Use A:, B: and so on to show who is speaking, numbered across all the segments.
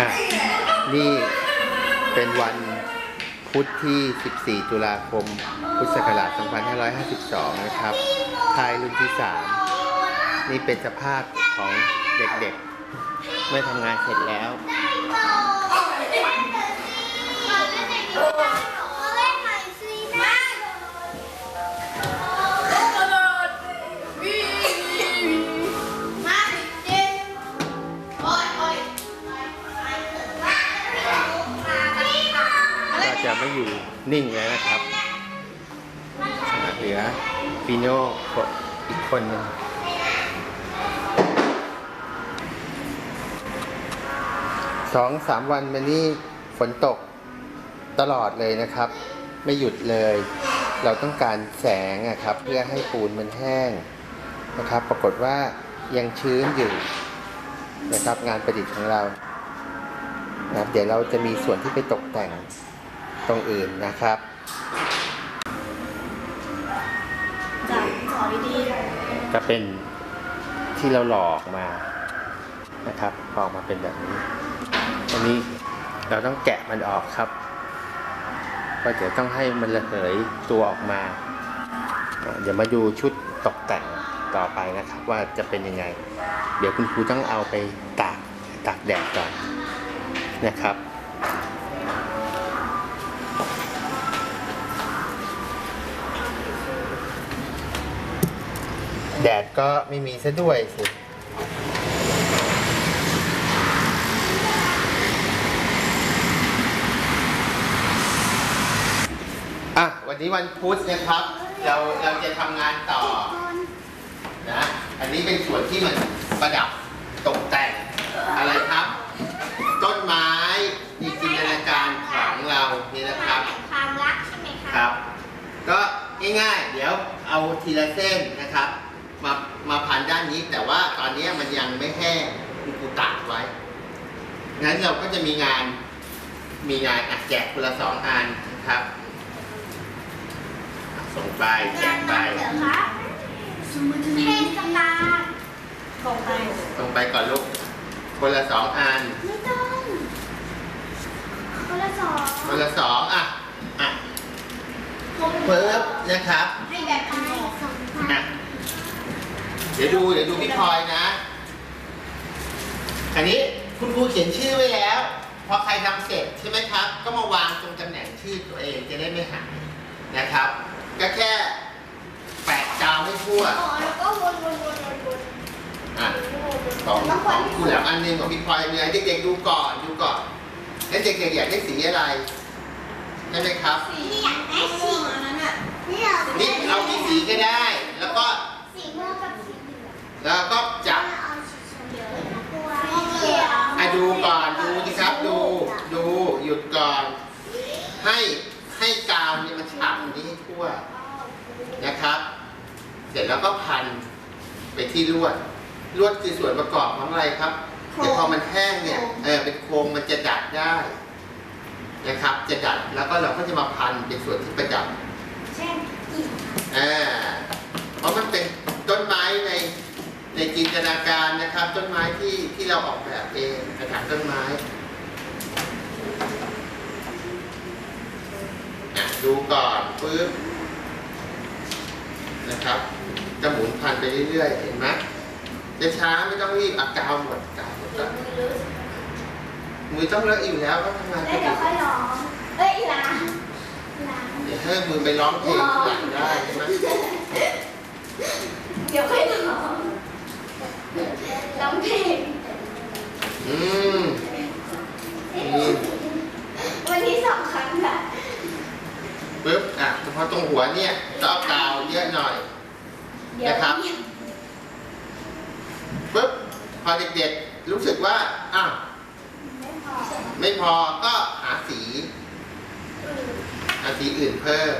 A: อะนี่เป็นวันพุธที่ 14 ตุลาคม พุทธศักราช 2552 นะครับทายรุ่นที่ 3 นี่เป็นสภาพของเด็กๆ เมื่อทำงานเสร็จแล้ว ไม่อยู่นิ่งแล้วนะครับเหลือฟิโน่อีกคนหนึงสองสามวันมานี้ฝนตกตลอดเลยนะครับ ไม่หยุดเลย เราต้องการแสงอะครับ เพื่อให้ปูนมันแห้งนะครับ ปรากฏว่ายังชื้นอยู่นะครับ งานประดิษฐ์ของเรานะครับเดี๋ยวเราจะมีส่วนที่ไปตกแต่ง ตรงอื่นนะครับ
B: จากสอนดี
A: ก็เป็นที่เราหลอกมานะครับออกมาเป็นแบบนี้ อันนี้เราต้องแกะมันออกครับเพราะเดี๋ยวต้องให้มันระเหยตัวออกมาอะเดี๋ยวมาดูชุดตกแต่งต่อไปนะครับว่าจะเป็นยังไง เดี๋ยวคุณครูต้องเอาไปตากตากแดดก่อนนะครับ แดดก็ไม่มีซะด้วยสิอะวันนี้วันพุธนะครับ เราเราจะทำงานต่อนะ อันนี้เป็นส่วนที่มันประดับตกแต่งอะไรครับ ต้นไม้ในจินตนาการของเรานี่นะครับ
B: ความรักใช่ไหมคะ
A: ครับ ก็ง่ายๆ เดี๋ยวเอาทีละเส้นนะครับ มามาพันด้านนี้ แต่ว่าตอนนี้มันยังไม่แห้งคุณครูตากไว้ งั้นเราก็จะมีงานมีงานอัดแจกคนละสองอันนะครับอะส่งไปแจ
B: งาน
A: กไป
B: มันเหรอคะเทศกาลส่งไป
A: ส่งไปก่อนลูกคนละสองอัน
B: ไม่ต้องคนละสอง
A: คนละสองอะอะเพิ่มนะครับ
B: ให้แบบไปสองพั
A: อะ
B: น
A: เดี๋ยวดูเดี๋ยวดูพี่พลอยนะอันนี้คุณครูเขียนชื่อไว้แล้ว พอใครทำเสร็จใช่ไหมครับ ก็มาวางตรงตำแหน่งชื่อตัวเองจะได้ไม่หายนะครับ ก็แค่แปะกาวให้ทั่ว
B: อ๋อแล้วก็วนวนวนวนวน
A: อะของของคุณแหลมอันหนึงของพี่พลอยมีอะไรเด็กๆดูก่อนดูก่อน แล้วเด็กๆอยากได้สีอะไรได้ไหมครับ
B: สีอยากได้สีอันนั้นอะนี่อยาก
A: นี่เอากี่สีก็ได้ แล้วก็
B: สีม่วงกับสีเหลือง
A: แล้วก็จับ
B: เอาสีเขียวเลยนะกลัวสีเขียว
A: อะดูก่อนดูสิครับดูดูหยุดก่อน ให้ให้กาวเนี่ยมันฉ่ำนี้ให้ทั่วนะครับ เสร็จแล้วก็พันไปที่ลวดลวดคือส่วนประกอบของอะไรครับเดี๋ยวพอมันแห้งเนี่ยเออเป็นโครงมันจะดัดได้นะครับ จะดัดแล้วก็เราก็จะมาพันเป็นส่วนที่ประดับ
B: เช่นอีก
A: อ่าเพราะมันเป็นต้นไม้ใน ในจินตนาการนะครับ ต้นไม้ที่ที่เราออกแบบเองกระถางต้นไม้อะดูก่อนปึ๊บนะครับจะหมุนพันไปเรื่อยๆ เห็นไหมจะช้าไม่ต้องรีบอากาวหมดกาวหมดแล้วมือต้องเลอะอยู่แล้วก็ทำงาน
B: เอ้
A: ไป
B: ยเดี๋ยวค่อยร้องเอ้ยล้างล้าง
A: เดี๋ยวให้มือไปร้องเพลงข้างหลังได้ใช่ไหม
B: เดี๋ยวค่อยร้อง ร้องเพลง
A: อืมอืม
B: วันที่สองครั้งค่ะ
A: ปึ๊บอะเฉพาะตรงหัวเนี่ยก็เอากาวเยอะหน่อย
B: เดี๋ยว
A: นะครับปึ๊บพอเด็กๆรู้สึกว่าอ้าว
B: ไม่พอ
A: ไม่พอก็หาสีหาสีอื่นเพิ่ม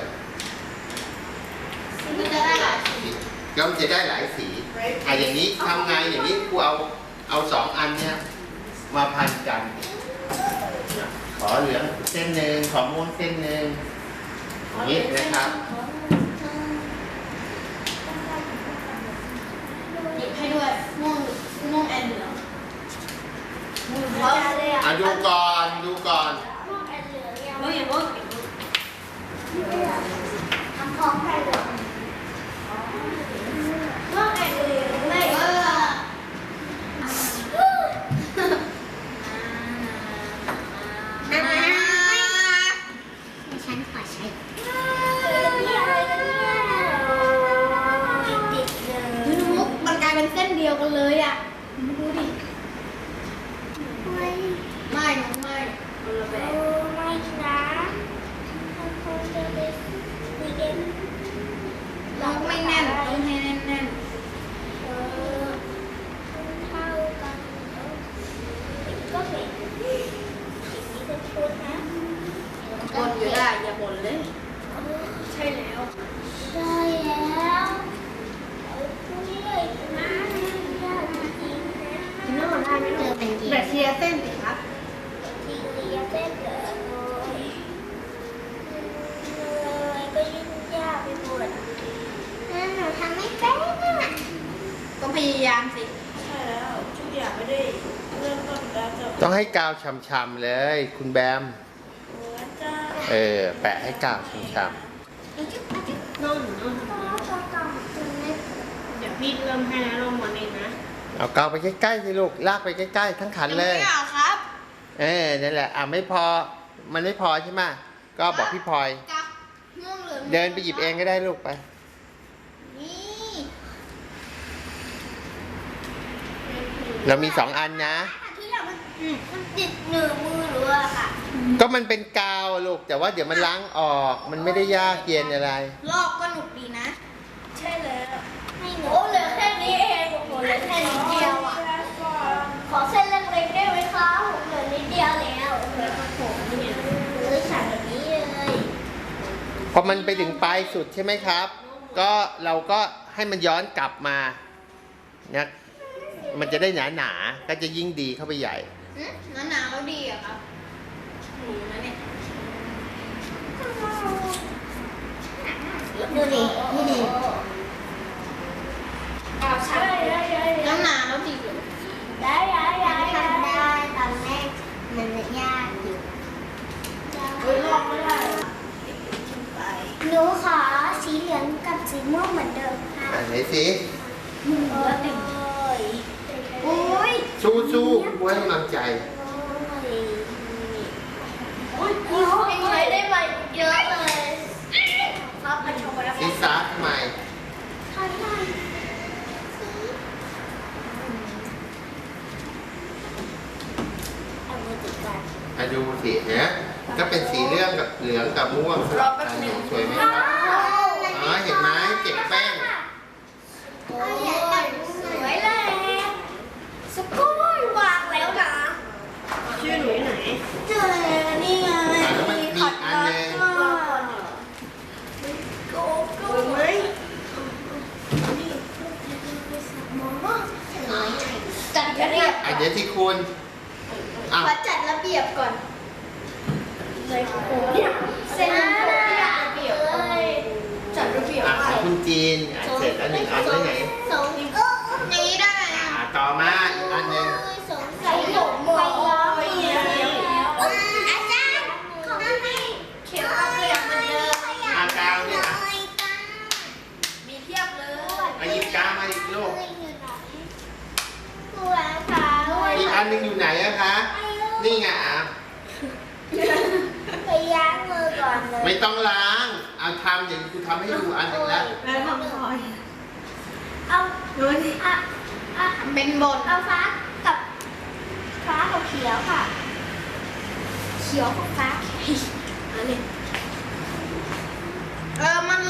B: มันจะได้หลายสี
A: ก็มันจะได้หลายสีอะอย่างนี้ทำไงอย่างนี้กูเอาเอาสองอันเนี่ยมาพันกัน ขอเหลืองเส้นหนึ่งขอม่วงเส้นหนึ่งอย่างนี้นะครับ
B: หยิบให้ด้วยม่วงม่วงแอนเหลืองเขาเลยอะ
A: อะดูก่อนดูก่อน
B: ม่วงแอนเหลืองยัง
C: เมื่ออย่างว่า
B: ทำพร้อมกันเลยม่วงแอนเหลืองไม่เออ
D: ฉันขอใช้
B: ติดเลย
D: มุกมันกลายเป็นเส้นเดียวกันเลยอะดูดิ
B: ไม่
D: ไม่น้องไม่
C: คนละแบ
B: โอ้
C: บ
B: ไม่นะมันคงจะเป็นวีเดน
D: น้องไม่แน่นต้องให้แน่นแน่น
B: เออเท่ากันก็เป็นสิ่งที่จะพูดนะ
C: บนอยู่ได้อย่าบ่นเลย
D: ใช่แล้ว
B: ใช่แล้วเอาช่วยนะยากจริงนะ
D: กินน้ำมันได้ไหม
B: เจ
D: ลู
B: อก เป็นจริง
D: แบคทีเรียเส้นสิครับ
B: ทีเรียเส้นเล ยเลยก็ยุ่งยากไปหมดนั่นหนูทำไม่เป็นอะ
D: ก็พยายามสิ
C: ใช่แล้วทุกอย่างไม่ได้เริ่มต้นแล้วจะ
A: ต้องให้กาวช่ำๆเลย คุณแบม
C: หัวใจ
A: เออ แปะให้กาวช่
C: น้องน้อง
B: พ่อพ่อตอบคุณไม่
C: เดี๋ยวพี่เริ่มให้นะลงมา เองนะำ
A: เอากาวไปใกล้ๆสิลูก ลากไปใกล้ๆ ทั้งขันเลย
D: ไม่เอาครับ
A: เออนั่นแหละ อะไม่พอ มันไม่พอใช่ไหมก็บอกพี่พลอย
D: กับม่วงเหลือง
A: เดินไปหยิบเองก็ได้ลูกไป
D: นี่
A: เรามีสองอันนะ
B: ที่เรามันมันติดหนือมือหรือว่าค่ะ
A: ก็มันเป็นกาวอะลูก แต่ว่าเดี๋ยวมันล้างออก มันไม่ได้ยากเย็นอะไร
D: ลอกก็หนุกดีนะ
B: ใช่แล้วให้หนูโอ้เหลือแค่นี้ เองโอ้เหลือแค่นิดเดียวอะ ขอเส้นเล็กๆได้ไหมคะผมเหลือนิดเดียวแล้วเหลือของผมเนี่ยเหลือฉันแบบนี้เลย
A: พอมันไปถึงปลายสุดใช่ไหมครับ ก็เราก็ให้มันย้อนกลับมานะมันจะได้หนาหนาๆก็จะยิ่งดีเข้าไปใหญ่
D: อืมหนาหนาวแล้วดีอะครับหนูนะเนี่ย
B: ดูดินี่ดิเอาใช่
D: แล้วหนาแล้วดีเลย
B: ได้ได้ได้ทำได้ตอนแรกมันยากอยู่
C: เฮ้ยลอกไม่ได้
B: หนูขอสีเห ลืองกับสีม่วงเหมือนเดิมค่ะ
A: อะไหนสิ
B: โอ้ยโอ้ย
A: สู้สู้ไว้กำลังใจ
B: โอ้ยโอ้ยใช้ได้ไวเยอะเลยครับมันชมแล้ว
A: ซีซ่าทำไม
B: ทำได้เอามือติดกัน
A: อะดูสินะก็เป็นสีเหลืองกับเหลืองกับม่วงสลับกันอยู่สวยไหมครับ อ๋อเห็นไหมเก็บแป้ง
B: โอ้ยสวยเลยสกูลวางแล้วนะ
C: ชื่อหนูอยู่ไหน
B: เจอแล้วนี่ไง
A: อะแล้วมันมีอีกอันหนึง
B: โก้โก้
C: เฮ้ย
D: จัดระเบียบ
A: อะเดี๋ยวที่คุณอะ
D: ขอจัดระเบียบก่อน
B: เลยโอ้ยเส้นผมอยากเบียบเลย
D: จัดระเบียบ
A: อะของคุณจีนอะเสร็จแล้วหนึ่งอันแล้วไง
B: สองเออ
D: อย่างนี้ได้อะ
A: อะต่อมาอีกอันหนึ่ง
B: สงสัยผมไปแล้วอาจารย์เขาไม่เขียวกับเหลืองเหมือนเดิม
A: อากาวเนี่ยอะ
D: มีเทียบเลย
A: อะหยิบกาวมาอีกลูก
B: ตัวขาว
A: อีกอันหนึงอยู่ไหนอะคะ นี่ไงอะ
B: ไปย้างมือก่อนเลย
A: ไม่ต้องล้างเอาทำอย่างกูทำให้ดูอันหนึงแล้ว
C: แล้วทำคอย
B: เอา
C: ดูนี่
B: อะอะ
D: เป็นบน
B: เอาฟ้ากับฟ้ากับเขียวค่ะ เขียวกับฟ้า
C: อันนี้
D: เออมัน